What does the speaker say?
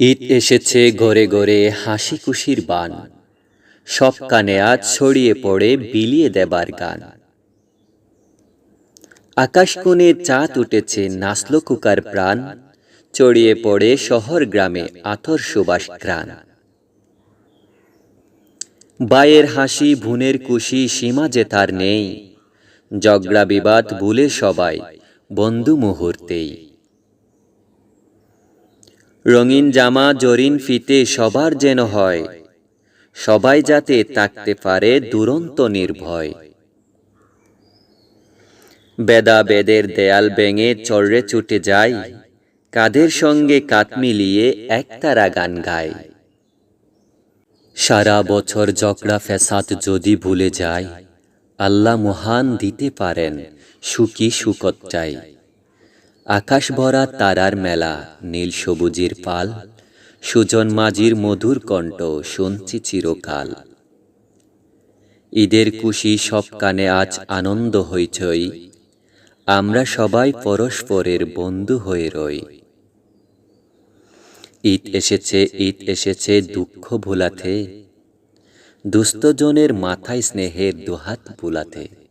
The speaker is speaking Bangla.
ঈদ এসেছে ঘরে ঘরে হাসি খুশির বান। সব কানে আজ ছড়িয়ে পড়ে বিলিয়ে দেবার গান। আকাশ কোণে চাঁদ উঠেছে নাসল কুকার প্রাণ। চড়িয়ে পড়ে শহর গ্রামে আতর সুবাস গ্রান বায়ের হাসি, ভুনের কুশি, সীমা যে তার নেই। ঝগড়া বিবাদ ভুলে সবাই বন্ধু মুহূর্তেই। রঙিন জামা, জরিন ফিতে সবার যেন হয়। সবাই যাতে থাকতে পারে দুরন্ত নির্ভয়। বেদা বেদের দেয়াল ভেঙে চড়ে ছুটে যায় কাদের সঙ্গে কাত মিলিয়ে একতারা গান গায় সারা বছর ঝগড়া ফ্যাসাদ যদি ভুলে যায় আল্লাহ মহান দিতে পারেন সুখী সুকত চাই। আকাশ ভরা তারার মেলা, নীল সবুজের পাল, সুজন মাঝির মধুর কণ্ঠ শুনছি চিরকাল। ঈদের খুশি সব কানে আজ আনন্দ হইচই, আমরা সবাই পরস্পরের বন্ধু হয়ে রই। ঈদ এসেছে ঈদ এসেছে দুঃখ ভোলাতে, দুস্থজনের মাথায় স্নেহের দুহাত বুলাতে।